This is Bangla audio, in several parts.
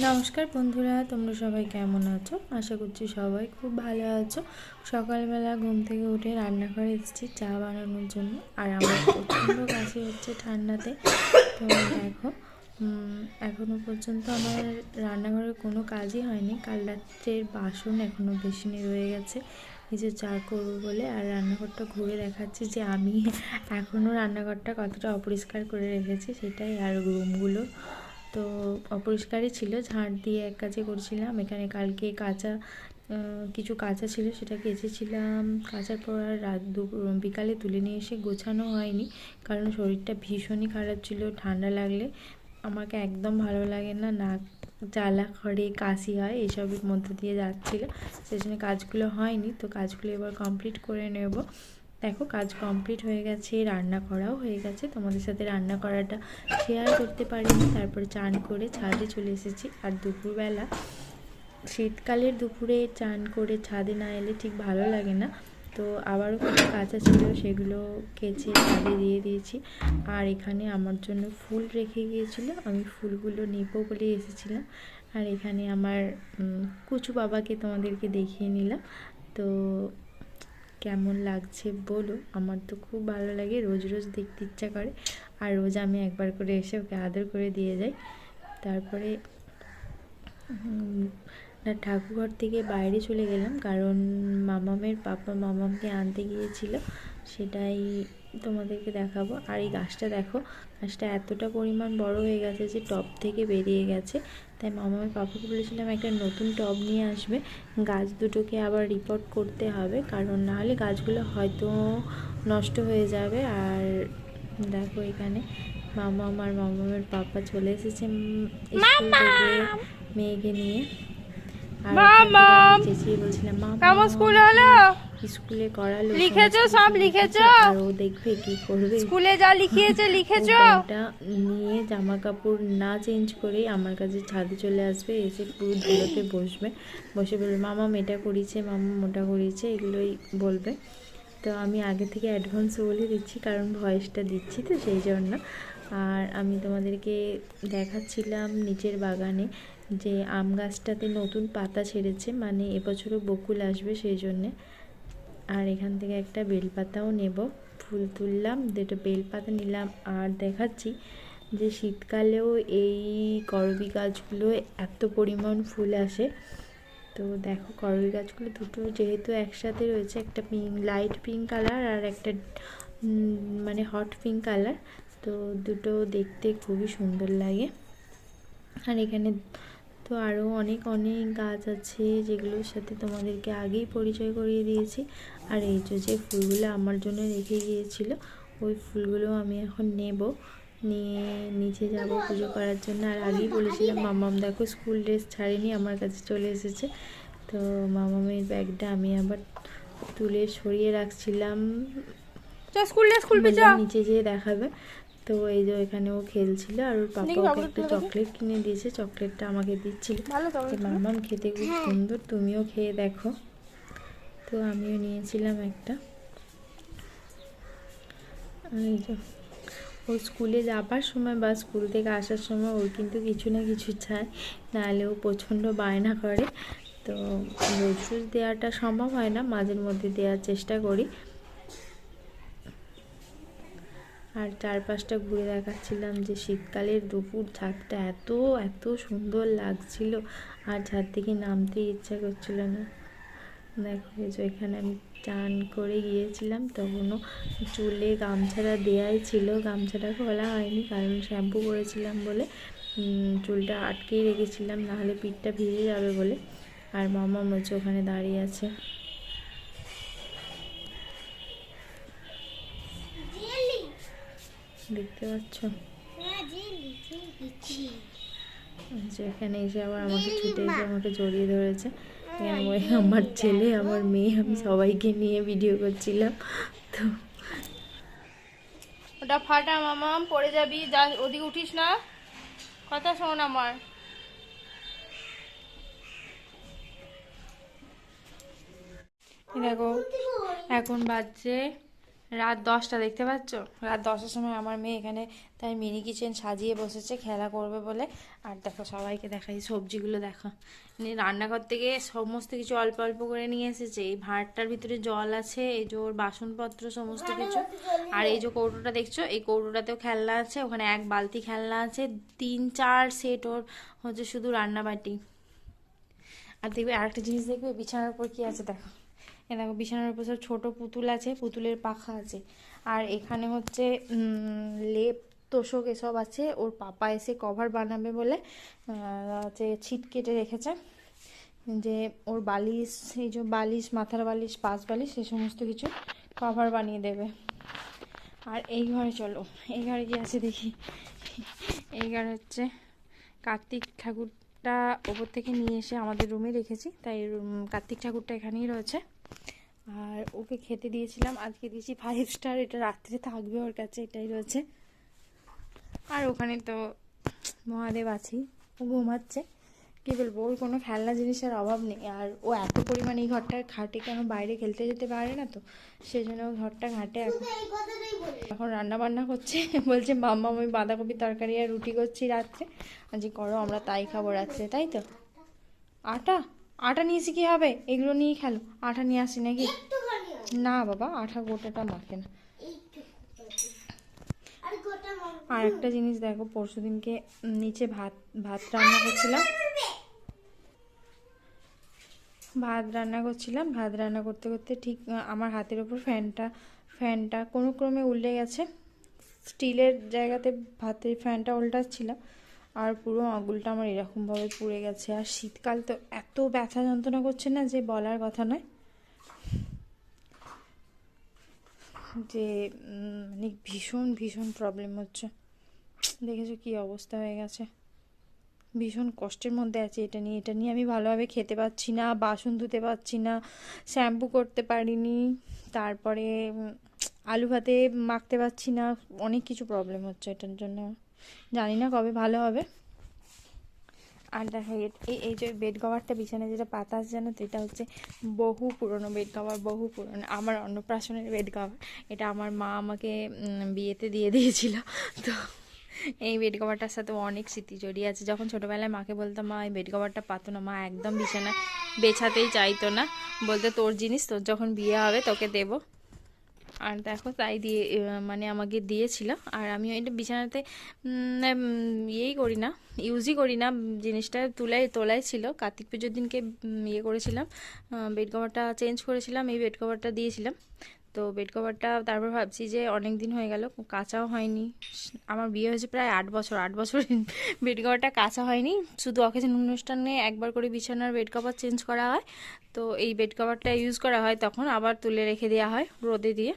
নমস্কার বন্ধুরা তোমরা সবাই কেমন আছো? আশা করছি সবাই খুব ভালো আছো। সকালবেলা ঘুম থেকে উঠে রান্নাঘরে এসেছি চা বানানোর জন্য। আর আমার প্রচণ্ড কাশি হচ্ছে ঠান্ডাতে। তো দেখো উম, এখনও পর্যন্ত আমার রান্নাঘরে কোনো কাজই হয়নি। কাল রাত্রের বাসন এখনও বেসিনে রয়ে গেছে। নিজে চা করব বলে আর রান্নাঘরটা ঘুরে দেখাচ্ছি যে আমি এখনও রান্নাঘরটা কতটা অপরিষ্কার করে রেখেছি সেটাই আর রুমগুলো তো অপরিষ্কারই ছিল ঝাঁট দিয়ে এক কাজে করছিলাম। এখানে কালকে কাঁচা কিছু কাঁচা ছিল সেটা কেচেছিলাম কাচার পর আর রাত বিকালে তুলে নিয়ে এসে গোছানো হয়নি, কারণ শরীরটা ভীষণই খারাপ ছিল, ঠান্ডা লাগলে। আমাকে একদম ভালো লাগে না, নাক জ্বালা করে, কাশি হয় এসবের মধ্যে দিয়ে যাচ্ছিল। সেই জন্য কাজগুলো হয়নি, তো কাজগুলো এবার কমপ্লিট করে নেব। দেখো, কাজ কমপ্লিট হয়ে গেছে, রান্না করাও হয়ে গেছে। তোমাদের সাথে রান্না করাটা শেয়ার করতে পারিনি। তারপরে চান করে ছাদে চলে এসেছি। আর দুপুরবেলা, শীতকালের দুপুরে চান করে ছাদে না এলে ঠিক ভালো লাগে না। তো আবারও কিছু কাঁচা ছিল, সেগুলো কেচে ছাদে দিয়ে দিয়েছি। আর এখানে আমার জন্য ফুল রেখে গিয়েছিল। আমি ফুলগুলো নেব বলে এসেছিলাম। আর এখানে আমার কুচু বাবাকে তোমাদেরকে দেখিয়ে নিলাম। তো কেমন লাগছে বলো? আমার তো খুব ভালো লাগে, রোজ রোজ দেখতে ইচ্ছা করে। আর রোজ আমি একবার করে এসে ওকে আদর করে দিয়ে যাই। তারপরে না, ঠাকুরঘর থেকে বাইরে চলে গেলাম কারণ মামামের পাপা মামামকে আনতে গিয়েছিল। সেটাই তোমাদেরকে দেখাবো। আর এই গাছটা দেখো, গাছটা এতটা পরিমাণ বড় হয়ে গেছে যে টব থেকে বেরিয়ে গেছে। তাই মামামের পাপাকে বলেছিলাম একটা নতুন টব নিয়ে আসবে। গাছ দুটোকে আবার রিপোর্ট করতে হবে কারণ নাহলে গাছগুলো হয়তো নষ্ট হয়ে যাবে। আর দেখো এখানে মামা আমার মামামের পাপা চলে এসেছে মেয়েকে নিয়ে। আর! চেঁচিয়ে বলছিলাম মামা! স্কুল হলো? স্কুলে করালো লিখেছো? সব লিখেছো? আর ও দেখবে কি করবে। স্কুলে যা লিখিয়েছে লিখেছো? প্যান্টটা নিয়ে জামা কাপড় না চেঞ্জ করেই আমার কাছে ছাদে চলে আসবে এসে পুরো ধুলোতে বসবে। বসে বলবে মামা এটা করিয়েছে মামা মোটা করিয়েছে এগুলোই বলবে। তো আমি আগে থেকে অ্যাডভান্স বলে দিচ্ছি কারণ ভয়েসটা দিচ্ছি তো সেই জন্য। আর আমি তোমাদেরকে দেখাচ্ছিলাম নিচের বাগানে যে আম গাছটাতে নতুন পাতা ছেড়েছে মানে এবছরও বকুল আসবে সেই জন্যে। আর এখান থেকে একটা বেলপাতাও নেব। ফুল তুললাম, দুটো বেলপাতা নিলাম আর দেখাচ্ছি যে শীতকালেও এই করবি গাছগুলো এত পরিমাণ ফুল আসে। তো দেখো করবি গাছগুলো দুটো যেহেতু একসাথে রয়েছে, একটা পিঙ্ক লাইট পিঙ্ক কালার আর একটা মানে হট পিঙ্ক কালার তো দুটো দেখতে খুবই সুন্দর লাগে। আর এখানে তো আরও অনেক অনেক গাছ আছে যেগুলোর সাথে তোমাদেরকে আগেই পরিচয় করিয়ে দিয়েছি। আর এই যে যে ফুলগুলো আমার জন্য রেখে গিয়েছিল ওই ফুলগুলো আমি এখন নেব। নিয়ে নিচে যাব পুজো করার জন্য। আর আগেই বলেছিলাম মামাম দেখো স্কুল ড্রেস ছাড়েনি আমার কাছে চলে এসেছে। তো মামামের ব্যাগটা আমি আবার তুলে সরিয়ে রাখছিলাম। স্কুল ড্রেস খুলবি নিচে যেয়ে দেখাবে। তো এই যে এখানে ও খেলছিল আর ওর পাপা ওকে একটা চকলেট কিনে দিয়েছে চকলেটটা আমাকে দিচ্ছিল। মামাম খেতে খুব সুন্দর তুমিও খেয়ে দেখো। তো আমিও নিয়েছিলাম একটা। এই যে ও স্কুলে যাবার সময় বা স্কুল থেকে আসার সময় ওর কিন্তু কিছু না কিছু চায় নাহলে ও প্রচণ্ড বায়না করে। তো রোজ রোজ দেওয়াটা সম্ভব হয় না মাঝের মধ্যে দেওয়ার চেষ্টা করি। আর চারপাশটা ঘুরে দেখাচ্ছিলাম যে শীতকালের দুপুর ছাদটা এত এত সুন্দর লাগছিল। আর ছাদ থেকে নামতেই ইচ্ছা করছিল না। দেখো, এই যে এখানে আমি চান করে গিয়েছিলাম, তখনও চুলে গামছাটা দেয়াই ছিল। গামছাটা খোলা হয়নি, কারণ শ্যাম্পু করেছিলাম বলে চুলটা আটকেই রেখেছিলাম, নাহলে পিঠটা ভিজে যাবে বলে। আর মামা হচ্ছে ওখানে দাঁড়িয়ে আছে। দেখতে পাচ্ছ? যে এখানে এসে আবার আমাকে ছুটে এসে আমাকে জড়িয়ে ধরেছে। ওই আমার ছেলে আমার মেয়ে আমি সবাইকে নিয়ে ভিডিও করছিলাম। তো ওটা ফাটা মামাম পড়ে যাবি যা ওদিকে উঠিস না। কথা শোন আমার। দেখো এখন বাজছে রাত দশটা দেখতে পাচ্ছ? রাত দশটার সময় আমার মেয়ে এখানে তাই মিনি কিচেন সাজিয়ে বসেছে খেলা করবে বলে। আর দেখো সবাইকে দেখাই সবজিগুলো দেখো। রান্নাঘর থেকে সমস্ত কিছু অল্প অল্প করে নিয়ে এসেছে। এই ভাঁড়টার ভিতরে জল আছে এই যে ওর বাসনপত্র সমস্ত কিছু। আর এই যে কৌটোটা দেখছ এই কৌটোটাতেও খেলনা আছে ওখানে এক বালতি খেলনা আছে তিন চার সেট ওর হচ্ছে শুধু রান্নাবাটি। আর দেখবে আরেকটা জিনিস দেখবে বিছানার উপর কি আছে দেখো। এ দেখো, বিছানার উপর সব ছোটো পুতুল আছে, পুতুলের পাখা আছে। আর এখানে হচ্ছে লেপ, তোষক এসব আছে। ওর পাপা এসে কভার বানাবে বলে হচ্ছে ছিট কেটে রেখেছে। যে ওর বালিশ, এই যে বালিশ, মাথার বালিশ, পাশ বালিশ এই সমস্ত কিছু কভার বানিয়ে দেবে। আর এই ঘরে চলো, এই ঘরে কি আছে দেখি। এই ঘরে হচ্ছে কার্তিক ঠাকুরটা ওপর থেকে নিয়ে এসে আমাদের রুমে রেখেছি। তাই কার্তিক ঠাকুরটা এখানেই রয়েছে। আর ওকে খেতে দিয়েছিলাম, আজকে দিয়েছি ফাইভ স্টার এটা রাত্রে থাকবে ওর কাছে, এটাই রয়েছে। আর ওখানে তো মহাদেব আছেই ও ঘুমাচ্ছে। কী বলব, ওর কোনো খেলনা জিনিসের অভাব নেই, আর ও এত পরিমাণে এই ঘরটায় খাটে কেন বাইরে খেলতে যেতে পারে না তো? সেই জন্য ঘরটা ঘাটে এখন। এখন রান্না বান্না করছে, বলছে, মাম্মা, আমি বাঁধাকপি তরকারি আর রুটি করছি রাত্রে। আজ করো, আমরা তাই খাব রাত্রে। তাই তো? আটা? আটা নিয়েছি কি হবে? এগুলো নিয়েই খেলো। আটা নিয়ে আসি নাকি? না বাবা আটা গোটাটা মাখে না। আর একটা জিনিস দেখো পরশু দিনকে নিচে ভাত ভাত রান্না করছিলাম। ভাত রান্না করছিলাম। ভাত রান্না করতে করতে ঠিক, আমার হাতের ওপর ফ্যানটা ফ্যানটা কোনো ক্রমে উল্টে গেছে। স্টিলের জায়গাতে ভাতের ফ্যানটা উল্টাচ্ছিলাম। আর পুরো আঙুলটা আমার এরকমভাবে পুড়ে গেছে। আর শীতকাল তো এত ব্যথা যন্ত্রণা করছে না যে বলার কথা নয়। যে মানে ভীষণ ভীষণ প্রবলেম হচ্ছে। দেখেছ কি অবস্থা হয়ে গেছে। ভীষণ কষ্টের মধ্যে আছি এটা নিয়ে। এটা নিয়ে আমি ভালোভাবে খেতে পাচ্ছি না, বাসন ধুতে পারছি না শ্যাম্পু করতে পারিনি, তারপরে আলু ভাতে মাখতে পারছি না। অনেক কিছু প্রবলেম হচ্ছে এটার জন্য। জানি না কবে ভালো হবে। আর দেখো, এই এই যে বেড কভারটা বিছানায় যেটা পাতা আছে জানো এটা হচ্ছে বহু পুরনো বেড কভার, বহু পুরনো। আমার অন্নপ্রাশনের বেড কভার। এটা আমার মা আমাকে বিয়েতে দিয়ে দিয়েছিল। তো এই বেড কভারটার সাথে অনেক স্মৃতি জড়িয়ে আছে। যখন ছোটোবেলায় মাকে বলতাম, মা, এই বেড কভারটা পাতো না, মা, একদম বিছানায় বেছাতেই চাইতো না। বলতে, তোর জিনিস, তোর যখন বিয়ে হবে, তোকে দেবো। আর দেখো তাই দিয়ে মানে আমাকে দিয়েছিল। আর আমি এটা বিছানাতে ইয়েই করি না, ইউজই করি না, জিনিসটা তুলাই তোলাই ছিল। কার্তিক পুজোর দিনকে ইয়ে করেছিলাম। বেড কভারটা চেঞ্জ করেছিলাম, এই বেড কভারটা দিয়েছিলাম। তো বেড কভারটা তারপর ভাবছি যে অনেক দিন হয়ে গেল, কাঁচাও হয়নি। আমার বিয়ে হয়েছে প্রায় আট বছর আট বছর বেড কভারটা কাঁচা হয়নি। শুধু অকেশন অনুষ্ঠানে একবার করে বিছানার বেড কভার চেঞ্জ করা হয়। তো এই বেড কভারটা ইউজ করা হয়, তখন আবার তুলে রেখে দেওয়া হয়, রোদে দিয়ে।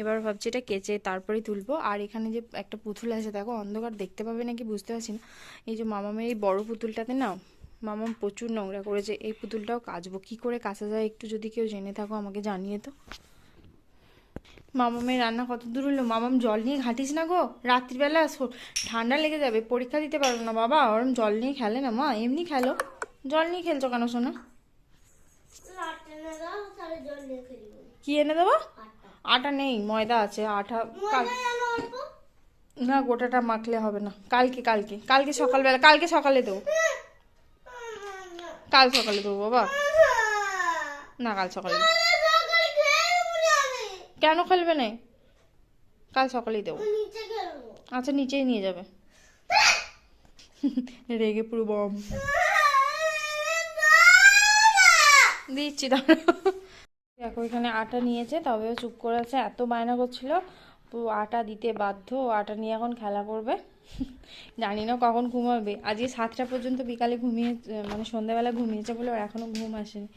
এবার ভাবছি এটা কেচে তারপরেই তুলবো। আর এখানে যে একটা পুতুল আছে দেখো অন্ধকার দেখতে পাবে নাকি বুঝতে পারছি না। এই যে মামামের এই বড় পুতুলটাতে না মামাম প্রচুর নোংরা করেছে। এই পুতুলটাও কাচবো। কি করে কাচা যায় একটু যদি কেউ জেনে থাকো আমাকে জানিয়ে তো। মামামের রান্না কত দূর হলো? মামাম জল নিয়ে ঘাঁটিস না গো? রাত্রিবেলা ঠান্ডা লেগে যাবে পরীক্ষা দিতে পারব না। বাবা ওরম জল নিয়ে খেলে না মা? এমনি খেলো। জল নিয়ে খেলছো কেন শোনা? কি এনে দেবো? আটা নেই ময়দা আছে আটা না গোটাটা মাখলে হবে না। কালকে কালকে। কালকে সকালবেলা কালকে সকালে দেবো। কাল সকালে দেবো বাবা। না কাল সকালে কেন খেলবে না? কাল সকালেই দেবো। আচ্ছা নিচেই নিয়ে যাবে। রেগে পুরো বম। দিচ্ছি দাঁড়াও। দেখো, এখানে আটা নিয়েছে, তবেও চুপ করে আছে, এত বায়না করছিল। পুরো আটা দিতে বাধ্য আটা নিয়ে এখন খেলা করবে। জানি না কখন ঘুমাবে। আজকে সাতটা পর্যন্ত বিকালে ঘুমিয়ে মানে সন্ধ্যাবেলা ঘুমিয়েছে বলে ওর এখনও ঘুম আসেনি।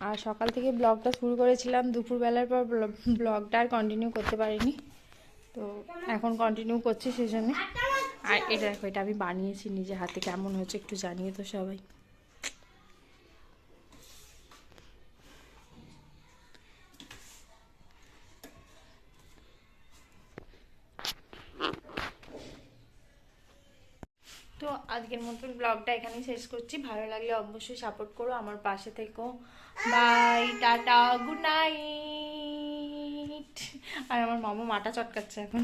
আর সকাল থেকে ব্লগটা শুরু করেছিলাম, দুপুরবেলার পর ব্লগটা আর কন্টিনিউ করতে পারিনি। তো এখন কন্টিনিউ করছি সেই জন্য। আর এটা দেখো, এটা আমি বানিয়েছি নিজে হাতে, কেমন হয়েছে একটু জানিয়ে তো সবাই। তো আজকের মতন ব্লগটা এখানেই শেষ করছি। ভালো লাগলে অবশ্যই সাপোর্ট করো আমার পাশে থেকো। বাই টাটা গুড নাইট আর আমার মামা মাটা চটকাচ্ছে এখন।